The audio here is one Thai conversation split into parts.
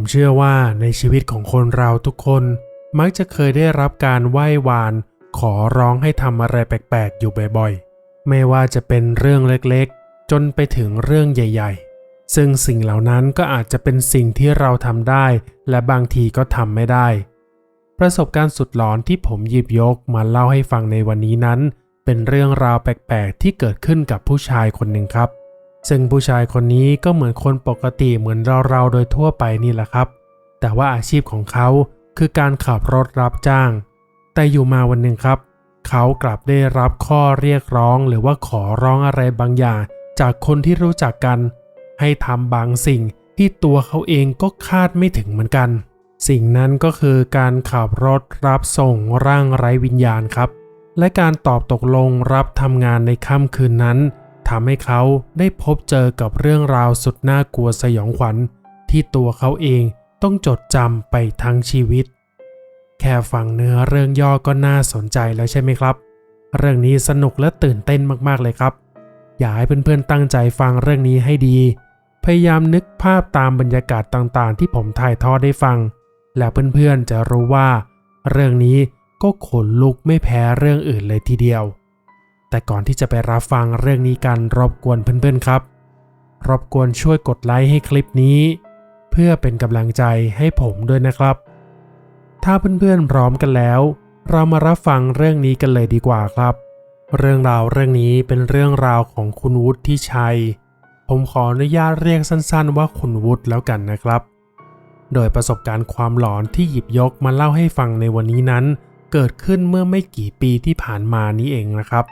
ผมเชื่อว่าในชีวิตของคนเราทุกคน มักจะเคยได้รับการไหว้วาน ขอร้องให้ทำอะไรแปลกๆ อยู่บ่อยๆ ไม่ว่าจะเป็นเรื่องเล็กๆ จนไปถึงเรื่องใหญ่ ๆ ซึ่งสิ่งเหล่านั้นก็อาจจะเป็นสิ่งที่เราทำได้ และบางทีก็ทำไม่ได้ ประสบการณ์สุดหลอนที่ผมหยิบยกมาเล่าให้ฟังในวันนี้นั้น เป็นเรื่องราวแปลกๆ ที่เกิดขึ้นกับผู้ชายคนหนึ่งครับ ซึ่งผู้ชายคนนี้ก็เหมือนคนปกติเหมือนเราๆโดยทั่วไปนี่แหละครับ แต่ว่าอาชีพของเขาคือการขับรถรับจ้าง แต่อยู่มาวันหนึ่งครับ เขากลับได้รับข้อเรียกร้องหรือว่าขอร้องอะไรบางอย่าง จากคนที่รู้จักกัน ให้ทำบางสิ่งที่ตัวเขาเองก็คาดไม่ถึงเหมือนกัน สิ่งนั้นก็คือการขับรถรับส่งร่างไร้วิญญาณครับ และการตอบตกลงรับทำงานในค่ำคืนนั้น ทำให้เขาได้พบเจอกับเรื่องราวสุดน่ากลัวสยองขวัญ ที่ตัวเขาเองต้องจดจำไปทั้งชีวิต แค่ฟังเนื้อเรื่องย่อก็น่าสนใจแล้วใช่ไหมครับ เรื่องนี้สนุกและตื่นเต้นมากๆเลยครับ อยากให้เพื่อนๆตั้งใจฟังเรื่องนี้ให้ดี พยายามนึกภาพตามบรรยากาศต่างๆ ที่ผมถ่ายทอดได้ฟัง แล้วเพื่อนๆจะรู้ว่า เรื่องนี้ก็ขนลุกไม่แพ้เรื่องอื่นเลยทีเดียว แต่ก่อนที่จะไปรับฟังเรื่องนี้กันรบกวนเพื่อนๆครับ รบกวนช่วยกดไลค์ให้คลิปนี้ เพื่อเป็นกำลังใจให้ผมด้วยนะครับ ถ้าเพื่อนๆพร้อมกันแล้ว เรามารับฟังเรื่องนี้กันเลยดีกว่าครับ เรื่องราวเรื่องนี้เป็นเรื่องราวของคุณวุฒิที่ชัย ผมขออนุญาตเรียกสั้นๆ ว่าคุณวุฒิแล้วกันนะครับ โดยประสบการณ์ความหลอนที่หยิบยกมาเล่าให้ฟังในวันนี้นั้น เกิดขึ้นเมื่อไม่กี่ปีที่ผ่านมานี้เองนะครับ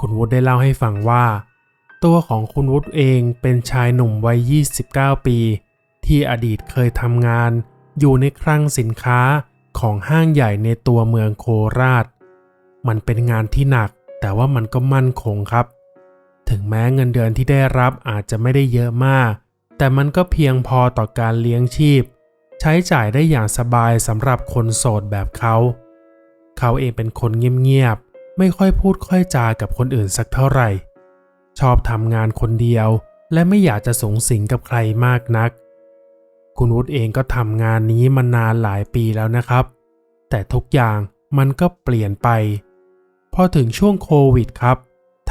คุณวุฒิได้เล่าให้ฟังว่า ตัวของคุณวุฒิเองเป็นชายหนุ่มวัย 29 ปี ที่อดีตเคยทำงาน อยู่ในคลังสินค้าของห้างใหญ่ในตัวเมืองโคราช มันเป็นงานที่หนักแต่ว่ามันก็มั่นคงครับ ถึงแม้เงินเดือนที่ได้รับอาจจะไม่ได้เยอะมาก แต่มันก็เพียงพอต่อการเลี้ยงชีพ ใช้จ่ายได้อย่างสบายสำหรับคนโสดแบบเขา เขาเองเป็นคนเงียบ ไม่ค่อยพูดค่อยจากับคนอื่นสักเท่าไหร่ ชอบทำงานคนเดียว และไม่อยากจะสงสิงกับใครมากนัก คุณวุฒิเองก็ทำงานนี้มานานหลายปีแล้วนะครับ แต่ทุกอย่างมันก็เปลี่ยนไป พอถึงช่วงโควิดครับ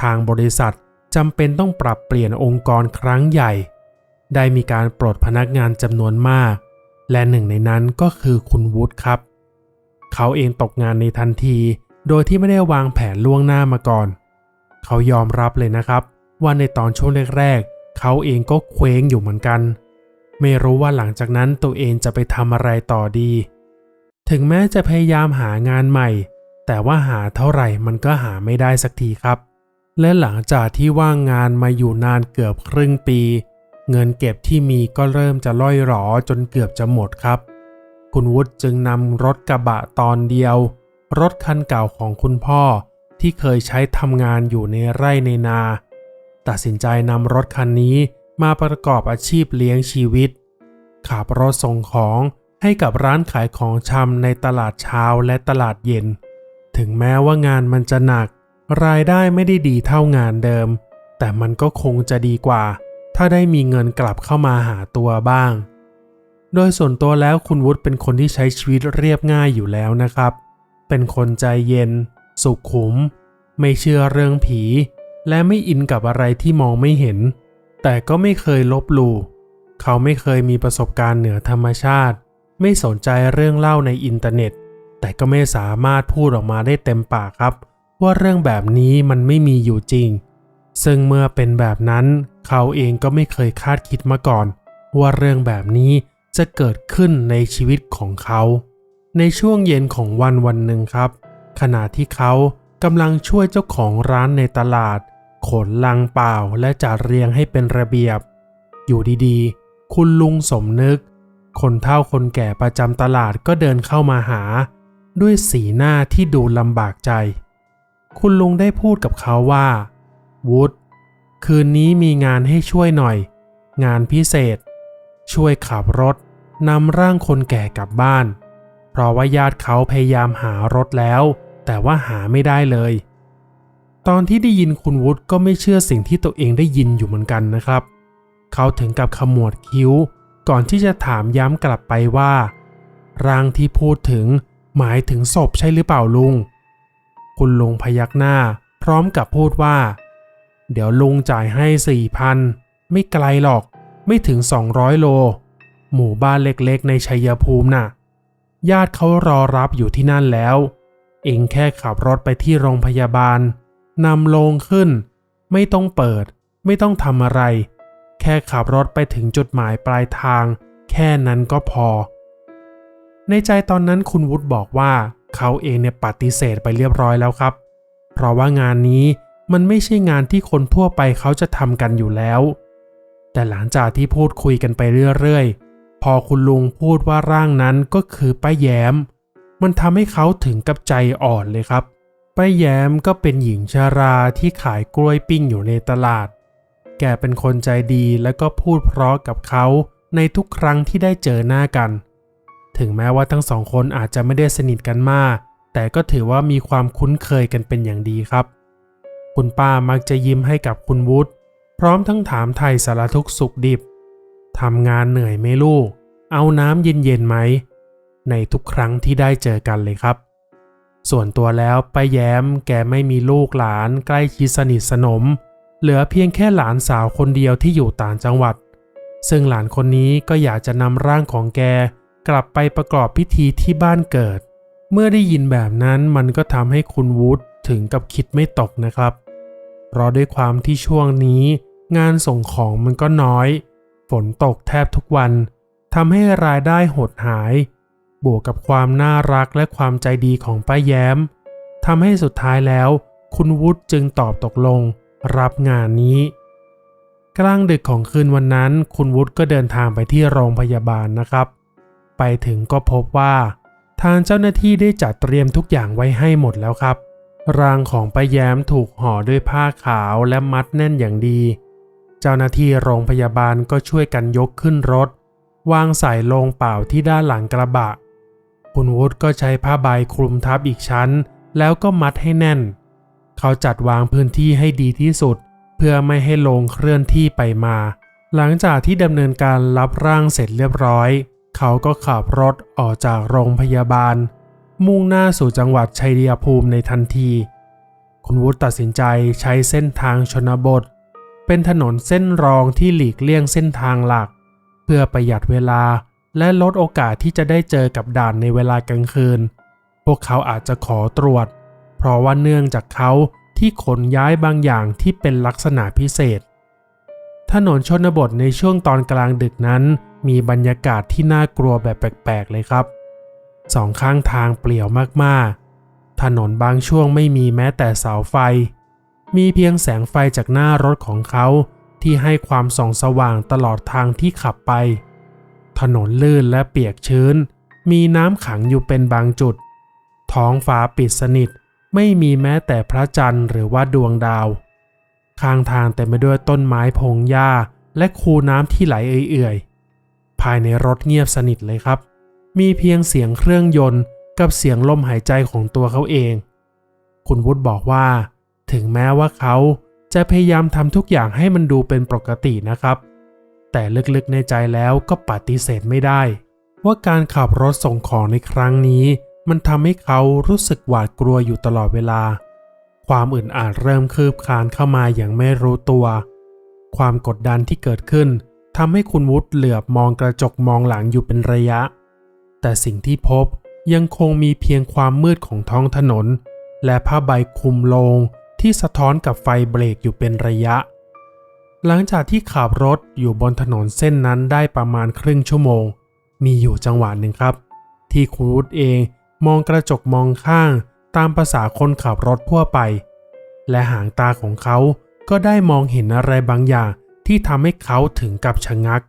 ทางบริษัทจำเป็นต้องปรับเปลี่ยนองค์กรครั้งใหญ่ ได้มีการปลดพนักงานจำนวนมาก และหนึ่งในนั้นก็คือคุณวุฒิครับ เขาเองตกงานในทันที โดยที่ไม่ได้วางแผนล่วงหน้ามาก่อน เขายอมรับเลยนะครับ ว่าในตอนช่วงแรกๆ เขาเองก็เคว้งอยู่เหมือนกัน ไม่รู้ว่าหลังจากนั้นตัวเองจะไปทำอะไรต่อดี ถึงแม้จะพยายามหางานใหม่ แต่ว่าหาเท่าไหร่มันก็หาไม่ได้สักทีครับ และหลังจากที่ว่างงานมาอยู่นานเกือบครึ่งปี เงินเก็บที่มีก็เริ่มจะล่อยหรอจนเกือบจะหมดครับ คุณวุฒิจึงนำรถกระบะตอนเดียว รถคันเก่าของคุณพ่อที่เคยใช้ทำงานอยู่ในไร่ในนา ตัดสินใจนำรถคันนี้มาประกอบอาชีพเลี้ยงชีวิต ขับรถส่งของให้กับร้านขายของชำในตลาดเช้าและตลาดเย็น ถึงแม้ว่างานมันจะหนัก รายได้ไม่ได้ดีเท่างานเดิม แต่มันก็คงจะดีกว่า ถ้าได้มีเงินกลับเข้ามาหาตัวบ้าง โดยส่วนตัวแล้วคุณวุฒิเป็นคนที่ใช้ชีวิตเรียบง่ายอยู่แล้วนะครับ เป็นคนใจเย็น สุขุม ไม่เชื่อเรื่องผี และไม่อินกับอะไรที่มองไม่เห็น แต่ก็ไม่เคยลบหลู่เขาไม่เคยมีประสบการณ์เหนือธรรมชาติ ไม่สนใจเรื่องเล่าในอินเทอร์เน็ต แต่ก็ไม่สามารถพูดออกมาได้เต็มปากครับ ว่าเรื่องแบบนี้มันไม่มีอยู่จริง ซึ่งเมื่อเป็นแบบนั้น เขาเองก็ไม่เคยคาดคิดมาก่อน ว่าเรื่องแบบนี้จะเกิดขึ้นในชีวิตของเขา ในช่วงเย็นของวันวันหนึ่งครับ ขณะที่เขากำลังช่วยเจ้าของร้านในตลาด ขนลังเปล่าและจัดเรียงให้เป็นระเบียบ อยู่ดีๆ คุณลุงสมนึก คนเฒ่าคนแก่ประจำตลาดก็เดินเข้ามาหา ด้วยสีหน้าที่ดูลำบากใจ คุณลุงได้พูดกับเขาว่าวุฒคืนนี้มีงานให้ช่วยหน่อย งานพิเศษ ช่วยขับรถนำร่างคนแก่กลับบ้าน เพราะว่าญาติเขาพยายามหารถแล้ว แต่ว่าหาไม่ได้เลย ตอนที่ได้ยินคุณวุฒิก็ไม่เชื่อสิ่งที่ตัวเองได้ยินอยู่เหมือนกันนะครับ เขาถึงกับขมวดคิ้ว ก่อนที่จะถามย้ำกลับไปว่า ร่างที่พูดถึงหมายถึงศพใช่หรือเปล่าลุง คุณลุงพยักหน้า พร้อมกับพูดว่า เดี๋ยวลุงจ่ายให้สี่พันไม่ไกลหรอก ไม่ถึง 200 โล หมู่บ้านเล็กๆ ในชัยภูมิน่ะ ญาติเขารอรับอยู่ที่นั่นแล้ว เองแค่ขับรถไปที่โรงพยาบาลนำโลงขึ้น ไม่ต้องเปิด ไม่ต้องทำอะไร แค่ขับรถไปถึงจุดหมายปลายทาง แค่นั้นก็พอ ในใจตอนนั้นคุณวุฒิบอกว่าเขาเองเนี่ยปฏิเสธไปเรียบร้อยแล้วครับ เพราะว่างานนี้มันไม่ใช่งานที่คนทั่วไปเขาจะทำกันอยู่แล้ว แต่หลังจากที่พูดคุยกันไปเรื่อยๆ พอคุณลุงพูดว่าร่างนั้นก็คือป้าแย้ม มันทำให้เขาถึงกับใจอ่อนเลยครับ ป้าแย้มก็เป็นหญิงชาราที่ขายกล้วยปิ้งอยู่ในตลาด แกเป็นคนใจดีและก็พูดเพราะกับเขาในทุกครั้งที่ได้เจอหน้ากัน ถึงแม้ว่าทั้งสองคนอาจจะไม่ได้สนิทกันมาก แต่ก็ถือว่ามีความคุ้นเคยกันเป็นอย่างดีครับ คุณป้ามักจะยิ้มให้กับคุณวุฒิพร้อมทั้งถามไทยสารทุกสุขดิบ ทำงานเหนื่อยไหมลูก เอาน้ำเย็นๆไหม ในทุกครั้งที่ได้เจอกันเลยครับ ส่วนตัวแล้วป้าแย้มแกไม่มีลูกหลานใกล้ชิดสนิทสนม เหลือเพียงแค่หลานสาวคนเดียวที่อยู่ต่างจังหวัด ซึ่งหลานคนนี้ก็อยากจะนำร่างของแกกลับไปประกอบพิธีที่บ้านเกิด เมื่อได้ยินแบบนั้นมันก็ทำให้คุณวูดถึงกับคิดไม่ตกนะครับ เพราะด้วยความที่ช่วงนี้ งานส่งของมันก็น้อย ฝนตกแทบทุกวันทำให้รายได้หดหาย บวกกับความน่ารักและความใจดีของป้าแย้มทำให้สุดท้ายแล้ว คุณวุฒิจึงตอบตกลง รับงานนี้ กลางดึกของคืนวันนั้น คุณวุฒิก็เดินทางไปที่โรงพยาบาลนะครับ ไปถึงก็พบว่า ทางเจ้าหน้าที่ได้จัดเตรียมทุกอย่างไว้ให้หมดแล้วครับร่างของป้าแย้มถูกห่อด้วยผ้าขาวและมัดแน่นอย่างดี เจ้าหน้าที่โรงพยาบาลก็ช่วยกันยกขึ้นรถ วางใส่ลงเปล่าที่ด้านหลังกระบะ คุณวุฒิก็ใช้ผ้าใบคลุมทับอีกชั้น แล้วก็มัดให้แน่น เขาจัดวางพื้นที่ให้ดีที่สุด เพื่อไม่ให้ลงเคลื่อนที่ไปมา หลังจากที่ดำเนินการรับร่างเสร็จเรียบร้อย เขาก็ขับรถออกจากโรงพยาบาล มุ่งหน้าสู่จังหวัดชัยภูมิในทันที คุณวุฒิตัดสินใจใช้เส้นทางชนบท เป็นถนนเส้นรองที่หลีกเลี่ยงเส้นทางหลัก เพื่อประหยัดเวลาและลดโอกาสที่จะได้เจอกับด่านในเวลากลางคืน พวกเขาอาจจะขอตรวจ เพราะว่าเนื่องจากเขาที่ขนย้ายบางอย่างที่เป็นลักษณะพิเศษ ถนนชนบทในช่วงตอนกลางดึกนั้น มีบรรยากาศที่น่ากลัวแบบแปลกๆเลยครับ สองข้างทางเปลี่ยวมากๆ ถนนบางช่วงไม่มีแม้แต่เสาไฟ มีเพียงแสงไฟจากหน้ารถของเขาที่ให้ความส่องสว่างตลอดทางที่ขับไป ถนนลื่นและเปียกชื้น มีน้ำขังอยู่เป็นบางจุด ท้องฟ้าปิดสนิทไม่มีแม้แต่พระจันทร์หรือว่าดวงดาว ข้างทางเต็มไปด้วยต้นไม้พงหญ้าและคูน้ำที่ไหลเอื่อยๆ ภายในรถเงียบสนิทเลยครับ มีเพียงเสียงเครื่องยนต์กับเสียงลมหายใจของตัวเขาเอง คุณวุฒิบอกว่า ถึงแม้ว่าเขาจะพยายามทำทุกอย่างให้มันดูเป็นปกตินะครับ แต่ลึกๆในใจแล้วก็ปฏิเสธไม่ได้ ว่าการขับรถส่งของในครั้งนี้ มันทำให้เขารู้สึกหวาดกลัวอยู่ตลอดเวลา ความอึดอัดเริ่มคืบคลานเข้ามาอย่างไม่รู้ตัว ความกดดันที่เกิดขึ้นทำให้คุณวุฒิเหลือบมองกระจกมองหลังอยู่เป็นระยะ แต่สิ่งที่พบยังคงมีเพียงความมืดของท้องถนน และผ้าใบคลุมโลง ที่สะท้อนกับไฟเบรกอยู่เป็นระยะ หลังจากที่ขับรถอยู่บนถนนเส้นนั้นได้ประมาณครึ่งชั่วโมง มีอยู่จังหวะหนึ่งครับ ที่คุณวุฒิเองมองกระจกมองข้างตามภาษาคนขับรถทั่วไป และหางตาของเขาก็ได้มองเห็นอะไรบางอย่างที่ทำให้เขาถึงกับชะงัก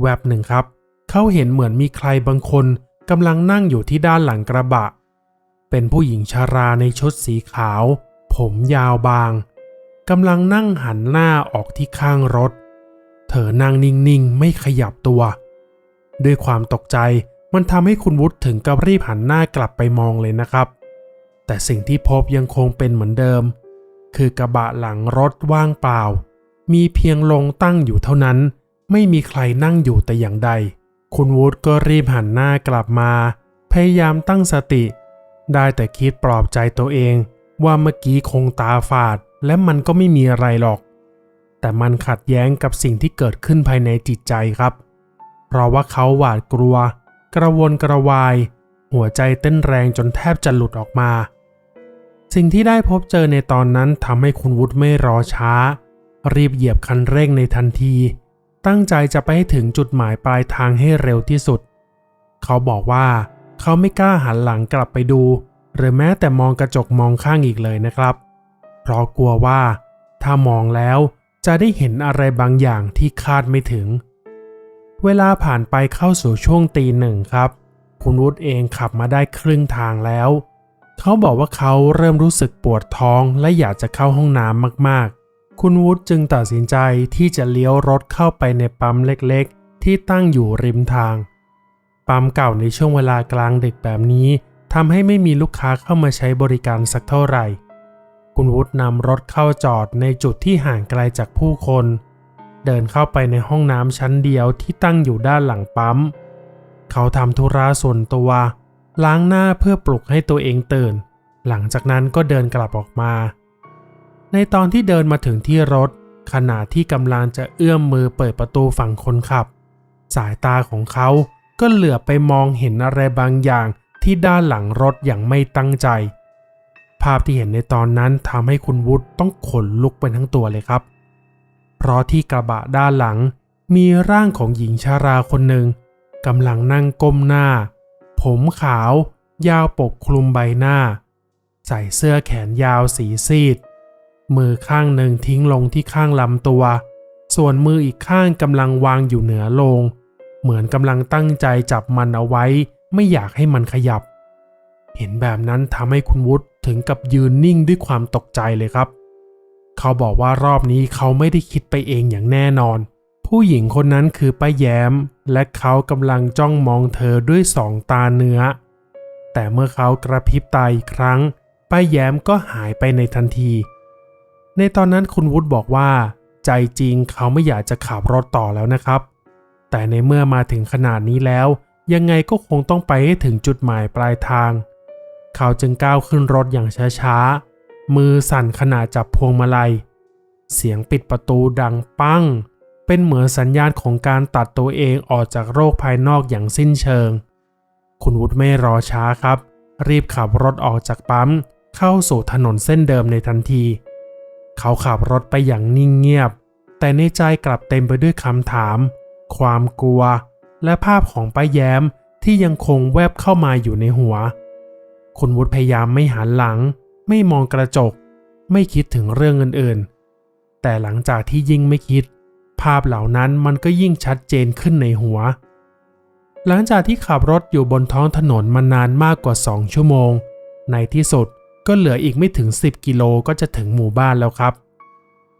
แวบหนึ่งครับ เขาเห็นเหมือนมีใครบางคนกำลังนั่งอยู่ที่ด้านหลังกระบะ เป็นผู้หญิงชาราในชุดสีขาว ผมยาวบางกำลังนั่งหันหน้าออกที่ข้างรถ เธอนั่งนิ่งๆ ไม่ขยับตัว ด้วยความตกใจมันทำให้คุณวุฒิถึงกับรีบหันหน้ากลับไปมองเลยนะครับ แต่สิ่งที่พบยังคงเป็นเหมือนเดิม คือกระบะหลังรถว่างเปล่า มีเพียงลงตั้งอยู่เท่านั้น ไม่มีใครนั่งอยู่แต่อย่างใด คุณวูดก็รีบหันหน้ากลับมา พยายามตั้งสติ ได้แต่คิดปลอบใจตัวเอง ว่าเมื่อกี้คงตาฝาดและมันก็ไม่มีอะไรหรอก แต่มันขัดแย้งกับสิ่งที่เกิดขึ้นภายในจิตใจครับ เพราะว่าเขาหวาดกลัว กระวนกระวาย หัวใจเต้นแรงจนแทบจะหลุดออกมา สิ่งที่ได้พบเจอในตอนนั้นทำให้คุณวุฒิไม่รอช้า รีบเหยียบคันเร่งในทันที ตั้งใจจะไปให้ถึงจุดหมายปลายทางให้เร็วที่สุด เขาบอกว่า เขาไม่กล้าหันหลังกลับไปดู หรือแม้แต่มองกระจกมองข้างอีกเลยนะครับ เพราะกลัวว่า ถ้ามองแล้วจะได้เห็นอะไรบางอย่างที่คาดไม่ถึง เวลาผ่านไปเข้าสู่ช่วงตีหนึ่งครับ คุณวุฒิเองขับมาได้ครึ่งทางแล้ว เขาบอกว่าเขาเริ่มรู้สึกปวดท้องและอยากจะเข้าห้องน้ำมากๆ คุณวุฒิจึงตัดสินใจที่จะเลี้ยวรถเข้าไปในปั๊มเล็กๆ ที่ตั้งอยู่ริมทาง ปั๊มเก่าในช่วงเวลากลางดึกแบบนี้ ทำให้ไม่มีลูกค้าเข้ามาใช้บริการสักเท่าไหร่ คุณวุฒินำรถเข้าจอดในจุดที่ห่างไกลจากผู้คน เดินเข้าไปในห้องน้ำชั้นเดียวที่ตั้งอยู่ด้านหลังปั๊ม เขาทำธุระส่วนตัว ล้างหน้าเพื่อปลุกให้ตัวเองตื่น หลังจากนั้นก็เดินกลับออกมา ในตอนที่เดินมาถึงที่รถ ขณะที่กำลังจะเอื้อมมือเปิดประตูฝั่งคนขับ สายตาของเขาก็เหลือไปมองเห็นอะไรบางอย่าง ที่ด้านหลังรถอย่างไม่ตั้งใจ ภาพที่เห็นในตอนนั้นทำให้คุณวุฒิต้องขนลุกไปทั้งตัวเลยครับ เพราะที่กระบะด้านหลังมีร่างของหญิงชาราคนหนึ่งกำลังนั่งก้มหน้า ผมขาวยาวปกคลุมใบหน้า ใส่เสื้อแขนยาวสีซีด มือข้างหนึ่งทิ้งลงที่ข้างลำตัว ส่วนมืออีกข้างกำลังวางอยู่เหนือลง เหมือนกำลังตั้งใจจับมันเอาไว้ ไม่อยากให้มันขยับ เห็นแบบนั้นทำให้คุณวุฒิถึงกับยืนนิ่งด้วยความตกใจเลยครับ เขาบอกว่ารอบนี้เขาไม่ได้คิดไปเองอย่างแน่นอน ผู้หญิงคนนั้นคือป้าแย้ม และเขากำลังจ้องมองเธอด้วยสองตาเนื้อ แต่เมื่อเขากระพริบตาอีกครั้งป้าแย้มก็หายไปในทันที ในตอนนั้นคุณวุฒิบอกว่า ใจจริงเขาไม่อยากจะขับรถต่อแล้วนะครับ แต่ในเมื่อมาถึงขนาดนี้แล้ว ยังไงก็คงต้องไปให้ถึงจุดหมายปลายทาง เขาจึงก้าวขึ้นรถอย่างช้าๆ มือสั่นขณะจับพวงมาลัย เสียงปิดประตูดังปัง เป็นเหมือนสัญญาณของการตัดตัวเองออกจากโรคภายนอกอย่างสิ้นเชิง คุณวุฒิไม่รอช้าครับ รีบขับรถออกจากปั๊ม เข้าสู่ถนนเส้นเดิมในทันที เขาขับรถไปอย่างนิ่งเงียบ แต่ในใจกลับเต็มไปด้วยคำถาม ความกลัว และภาพของป้าแย้มที่ยังคงแวบเข้ามาอยู่ในหัว คุณวุฒิพยายามไม่หันหลัง ไม่มองกระจก ไม่คิดถึงเรื่องอื่นๆ แต่หลังจากที่ยิ่งไม่คิด ภาพเหล่านั้นมันก็ยิ่งชัดเจนขึ้นในหัว หลังจากที่ขับรถอยู่บนท้องถนนมานานมากกว่า2ชั่วโมง ในที่สุดก็เหลืออีกไม่ถึง 10 กิโลก็จะถึงหมู่บ้านแล้วครับ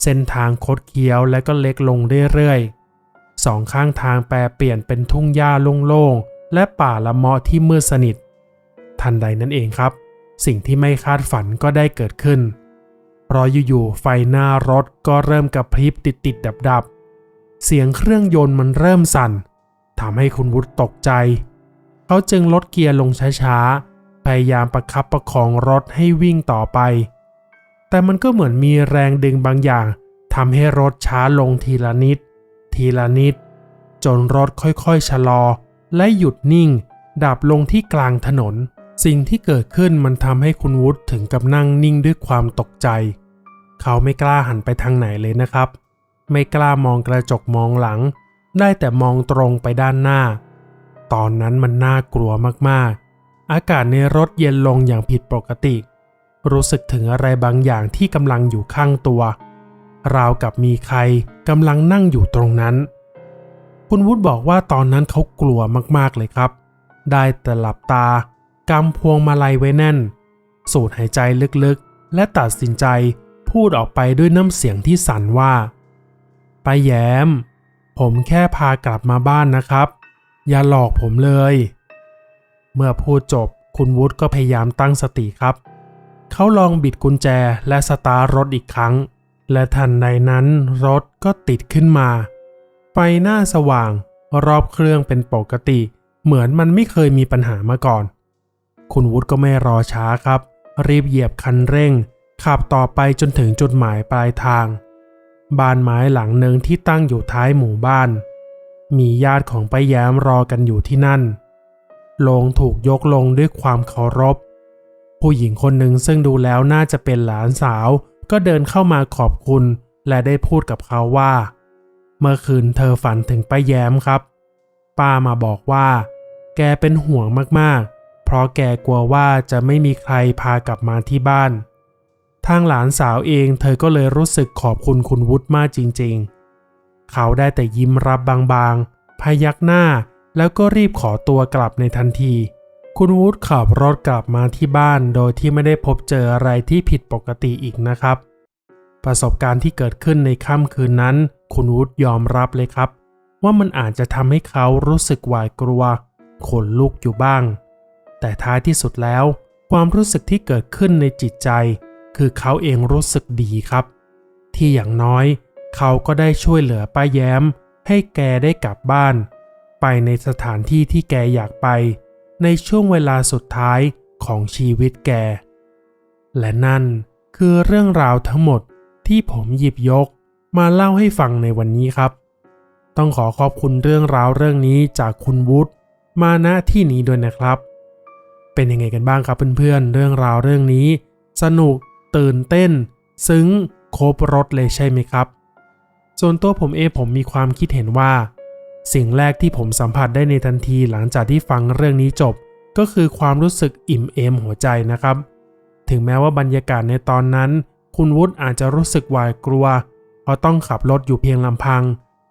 เส้นทางคดเคี้ยวและก็เล็กลงเรื่อยๆ สองข้างทางแปรเปลี่ยนเป็นทุ่งหญ้าโล่งๆ และป่าละเมาะที่มืดสนิท ทันใดนั้นเองครับ สิ่งที่ไม่คาดฝันก็ได้เกิดขึ้น เพราะอยู่ๆไฟหน้ารถก็เริ่มกระพริบติดๆดับๆ เสียงเครื่องยนต์มันเริ่มสั่นทำให้คุณวุฒิตกใจ เขาจึงลดเกียร์ลงช้าๆ พยายามประคับประคองรถให้วิ่งต่อไป แต่มันก็เหมือนมีแรงดึงบางอย่างทำให้รถช้าลงทีละนิด ทีละนิด จนรถค่อยๆชะลอ และหยุดนิ่ง ดับลงที่กลางถนน สิ่งที่เกิดขึ้นมันทำให้คุณวุฒิถึงกับนั่งนิ่งด้วยความตกใจ เขาไม่กล้าหันไปทางไหนเลยนะครับ ไม่กล้ามองกระจกมองหลัง ได้แต่มองตรงไปด้านหน้า ตอนนั้นมันน่ากลัวมากๆ อากาศในรถเย็นลงอย่างผิดปกติ รู้สึกถึงอะไรบางอย่างที่กำลังอยู่ข้างตัว ราวกับมีใครกำลังนั่งอยู่ตรงนั้น คุณวุฒิบอกว่าตอนนั้นเขากลัวมากๆเลยครับ ได้แต่หลับตากำพวงมาลัยไว้แน่น สูดหายใจลึกๆ และตัดสินใจพูดออกไปด้วยน้ำเสียงที่สั่นว่าไปแย้ม ผมแค่พากลับมาบ้านนะครับ อย่าหลอกผมเลย เมื่อพูดจบคุณวุฒิก็พยายามตั้งสติครับ เขาลองบิดกุญแจและสตาร์รถอีกครั้ง และทันใดนั้นรถก็ติดขึ้นมา ไฟหน้าสว่างรอบเครื่องเป็นปกติ เหมือนมันไม่เคยมีปัญหามาก่อน คุณวุฒิก็ไม่รอช้าครับ รีบเหยียบคันเร่ง ขับต่อไปจนถึงจุดหมายปลายทาง บ้านไม้หลังหนึ่งที่ตั้งอยู่ท้ายหมู่บ้าน มีญาติของป้าแย้มรอกันอยู่ที่นั่นโลงถูกยกลงด้วยความเคารพ ผู้หญิงคนหนึ่งซึ่งดูแล้วน่าจะเป็นหลานสาว ก็เดินเข้ามาขอบคุณ และได้พูดกับเขาว่า เมื่อคืนเธอฝันถึงป้าแย้มครับ ป้ามาบอกว่า แกเป็นห่วงมากๆ เพราะแกกลัวว่าจะไม่มีใครพากลับมาที่บ้าน ทางหลานสาวเองเธอก็เลยรู้สึกขอบคุณคุณวุฒิมากจริง ๆ เขาได้แต่ยิ้มรับบางๆ พยักหน้าแล้วก็รีบขอตัวกลับในทันที คุณวุฒิขับรถกลับมาที่บ้านโดยที่ไม่ได้พบเจออะไรที่ผิดปกติอีกนะครับ ประสบการณ์ที่เกิดขึ้นในค่ำคืนนั้น คุณวุฒิยอมรับเลยครับ ว่ามันอาจจะทำให้เขารู้สึกหวาดกลัวขนลุกอยู่บ้าง แต่ท้ายที่สุดแล้ว ความรู้สึกที่เกิดขึ้นในจิตใจ คือเขาเองรู้สึกดีครับ ที่อย่างน้อยเขาก็ได้ช่วยเหลือป้าแย้ม ให้แกได้กลับบ้าน ไปในสถานที่ที่แกอยากไป ในช่วงเวลาสุดท้ายของชีวิตแก และนั่นคือเรื่องราวทั้งหมดที่ผมหยิบยกมาเล่าให้ฟังในวันนี้ครับ ต้องขอขอบคุณเรื่องราวเรื่องนี้จากคุณวุฒิมาณที่นี้ด้วยนะครับ เป็นยังไงกันบ้างครับเพื่อนๆเรื่องราวเรื่องนี้ สนุก ตื่นเต้น ซึ้งครบรถเลยใช่ไหมครับ ส่วนตัวผมเองผมมีความคิดเห็นว่า สิ่งแรกที่ผมสัมผัสได้ในทันทีหลังจากที่ฟังเรื่องนี้จบ ก็คือความรู้สึกอิ่มเอมหัวใจนะครับ ถึงแม้ว่าบรรยากาศในตอนนั้น คุณวุฒิอาจจะรู้สึกหวาดกลัว เพราะต้องขับรถอยู่เพียงลำพัง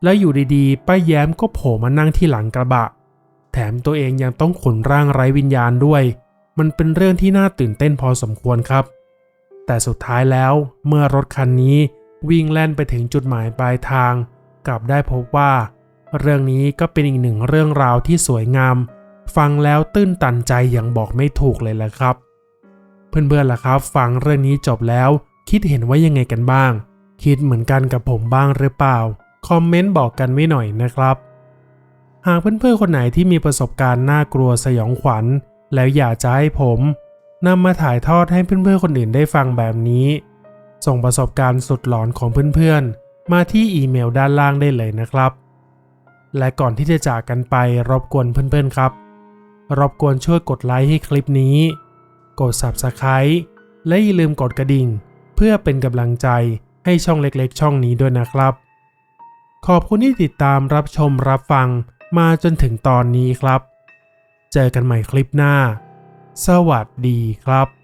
และอยู่ดีๆ ป้าแย้มก็โผล่มานั่งที่หลังกระบะ แถมตัวเองยังต้องขนร่างไร้วิญญาณด้วย มันเป็นเรื่องที่น่าตื่นเต้นพอสมควรครับ แต่สุดท้ายแล้วเมื่อรถคันนี้วิ่งแล่นไปถึงจุดหมายปลายทาง กลับได้พบว่า เรื่องนี้ก็เป็นอีกหนึ่งเรื่องราวที่สวยงาม ฟังแล้วตื้นตันใจอย่างบอกไม่ถูกเลยแหละครับ เพื่อนๆล่ะครับ ฟังเรื่องนี้จบแล้ว คิดเห็นว่ายังไงกันบ้าง คิดเหมือนกันกับผมบ้างหรือเปล่า คอมเมนต์บอกกันไว้หน่อยนะครับ หากเพื่อนๆคนไหนที่มีประสบการณ์น่ากลัวสยองขวัญ แล้วอยากจะให้ผมนำมาถ่ายทอดให้เพื่อนๆคนอื่นได้ฟังแบบนี้ ส่งประสบการณ์สุดหลอนของเพื่อนๆมาที่อีเมลด้านล่างได้เลยนะครับ และก่อนที่จะจากกันไปรบกวนเพื่อนๆครับ รบกวนช่วยกดไลค์ให้คลิปนี้ กด Subscribe และอย่าลืมกดกระดิ่ง เพื่อเป็นกำลังใจให้ช่องเล็กๆ ช่องนี้ด้วยนะครับ ขอบคุณที่ติดตามรับชมรับฟังมาจนถึงตอนนี้ครับ เจอกันใหม่คลิปหน้า สวัสดีครับ